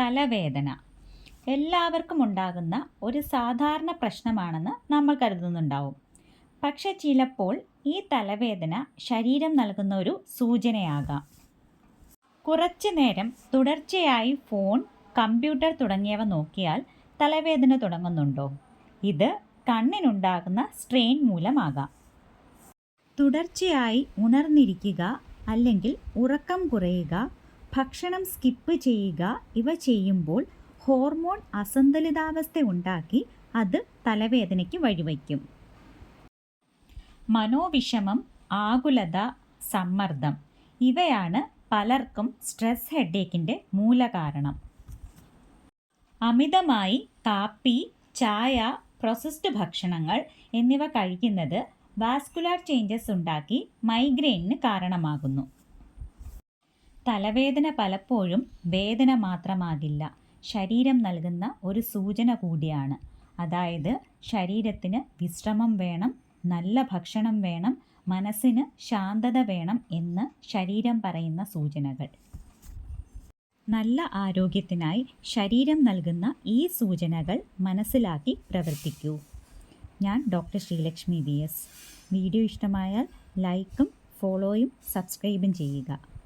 തലവേദന എല്ലാവർക്കും ഉണ്ടാകുന്ന ഒരു സാധാരണ പ്രശ്നമാണെന്ന് നമ്മൾ കരുതുന്നുണ്ടാവും. പക്ഷെ ചിലപ്പോൾ ഈ തലവേദന ശരീരം നൽകുന്ന ഒരു സൂചനയാകാം. കുറച്ചു നേരം തുടർച്ചയായി ഫോൺ കമ്പ്യൂട്ടർ തുടങ്ങിയവ നോക്കിയാൽ തലവേദന തുടങ്ങുന്നുണ്ടോ? ഇത് കണ്ണിനുണ്ടാകുന്ന സ്ട്രെയിൻ മൂലമാകാം. തുടർച്ചയായി ഉണർന്നിരിക്കുക അല്ലെങ്കിൽ ഉറക്കം കുറയുക ഭക്ഷണം സ്കിപ്പ് ചെയ്യുക. ഇവ ചെയ്യുമ്പോൾ ഹോർമോൺ അസന്തുലിതാവസ്ഥ ഉണ്ടാക്കി അത് തലവേദനയ്ക്ക് വഴിവയ്ക്കും. മനോവിഷമം ആകുലത സമ്മർദ്ദം ഇവയാണ് പലർക്കും സ്ട്രെസ് ഹെഡേക്കിന്റെ മൂലകാരണം. അമിതമായി കാപ്പി ചായ പ്രോസസ്ഡ് ഭക്ഷണങ്ങൾ എന്നിവ കഴിക്കുന്നത് വാസ്കുലാർ ചേഞ്ചസ് ഉണ്ടാക്കി മൈഗ്രെയിനിന് കാരണമാകുന്നു. തലവേദന പലപ്പോഴും വേദന മാത്രമാകില്ല. ശരീരം നൽകുന്ന ഒരു സൂചന കൂടിയാണ്. അതായത് ശരീരത്തിന് വിശ്രമം വേണം നല്ല ഭക്ഷണം വേണം മനസ്സിന് ശാന്തത വേണം എന്ന് ശരീരം പറയുന്ന സൂചനകൾ. നല്ല ആരോഗ്യത്തിനായി ശരീരം നൽകുന്ന ഈ സൂചനകൾ മനസ്സിലാക്കി പ്രവർത്തിക്കൂ. ഞാൻ doctor Sreelakshmi V S. Video ഇഷ്ടമായാൽ ലൈക്കും ഫോളോയും സബ്സ്ക്രൈബും ചെയ്യുക.